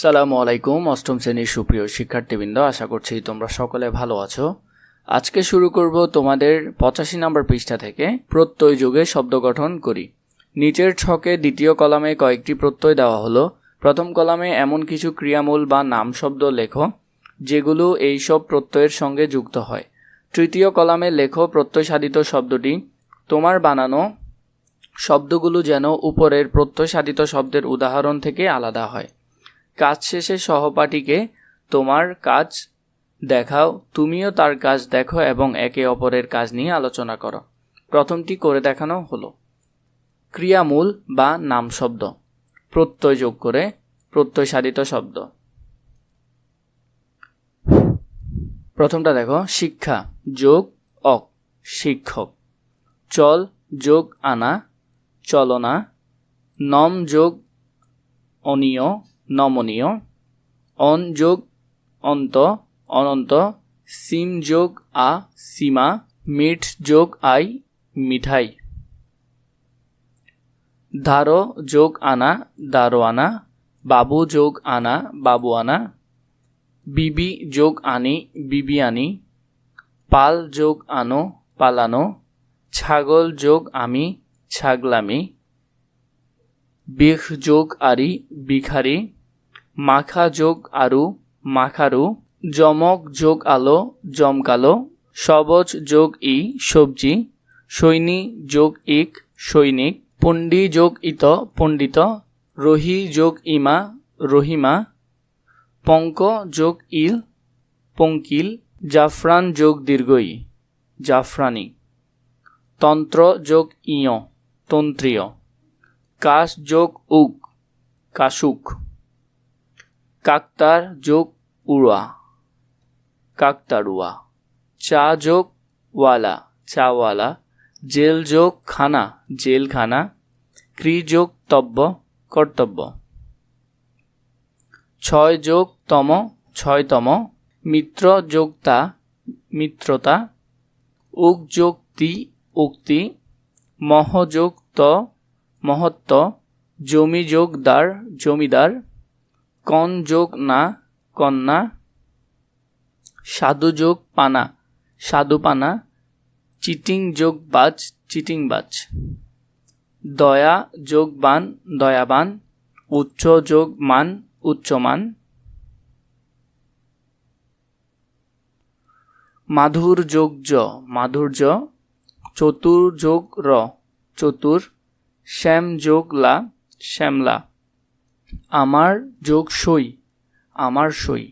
সালামু আলাইকুম, অষ্টম শ্রেণির সুপ্রিয় শিক্ষার্থীবৃন্দ, আশা করছি তোমরা সকলে ভালো আছো। আজকে শুরু করব তোমাদের পঁচাশি নম্বর পৃষ্ঠা থেকে, প্রত্যয় যুগে শব্দ গঠন করি। নিচের ছকে দ্বিতীয় কলামে কয়েকটি প্রত্যয় দেওয়া হলো। প্রথম কলামে এমন কিছু ক্রিয়ামূল বা নাম শব্দ লেখো, যেগুলো এই সব প্রত্যয়ের সঙ্গে যুক্ত হয়। তৃতীয় কলামে লেখো প্রত্যয় সাধিত শব্দটি, তোমার বানানো শব্দগুলো যেন উপরের প্রত্যয় সাধিত শব্দের উদাহরণ থেকে আলাদা হয়। কাজ শেষে সহপাঠীকে তোমার কাজ দেখাও, তুমিও তার কাজ দেখো এবং একে অপরের কাজ নিয়ে আলোচনা করো। প্রথমটি করে দেখানো হলো। ক্রিয়ামূল বা নাম শব্দ। প্রত্যয় যোগ করে প্রত্যয় সাধিত শব্দ। প্রথমটা দেখো, শিক্ষা, যোগ, অক, শিক্ষক। চল, যোগ, আনা, চলনা। নম, যোগ, অনীয় নমনীয়। অন যোগ অন্ত, অনন্ত, সিম যোগ আ, সীমা মিঠ যোগ আই, মিঠাই। ধারো যোগ আনা, দারো আনা, বাবু যোগ আনা, বাবু আনা, বিবি যোগ আনি, বিবি আনি, পাল যোগ আনো, পালানো, ছাগল যোগ আমি, ছাগলামি বিখ যোগ আরি, বিখারি মাখা যোগ আরু, মাখারু জমক যোগ আলো জমকালো সবজ যোগ ই, সবজি, সৈনী যোগ ইক, সৈনিক, পণ্ডি যোগ ইত, পণ্ডিত, রহি যোগ ইমা, রহিমা, পঙ্ক যোগ ইল, পঙ্কিল, জাফরান যোগ দীর্ঘই, জাফরানি, তন্ত্র যোগ ইয়, তন্ত্রীয়, কাশ যোগ উক, কাশুক। কাকতার যোগ উড়া। কাকতারুয়া। চা যোগ ওয়ালা। চাওয়ালা জেল যোগ খানা। জেলখানা ক্রি যোগ তব্য। কর্তব্য। ছয় যোগ তম। ছয়তম মিত্র যোগতা মিত্রতা। উক যোগ তি। উক্তি। মহযোগ ত। মহত্ব। জমি যোগ দার জমিদার। কন যোগ না, কন্যা। সাধু যোগ পানা সাধু পানা চিটিং যোগ বাজ চিটিং বাজ দয়া যোগ বান, দয়াবান। উচ্চ যোগ মান, উচ্চমান। মাধুর যোগ জ মাধুর্য চতুর যোগ র, চতুর। শ্যাম যোগ লা, শ্যামলা। আমার যোগ সই আমার সই।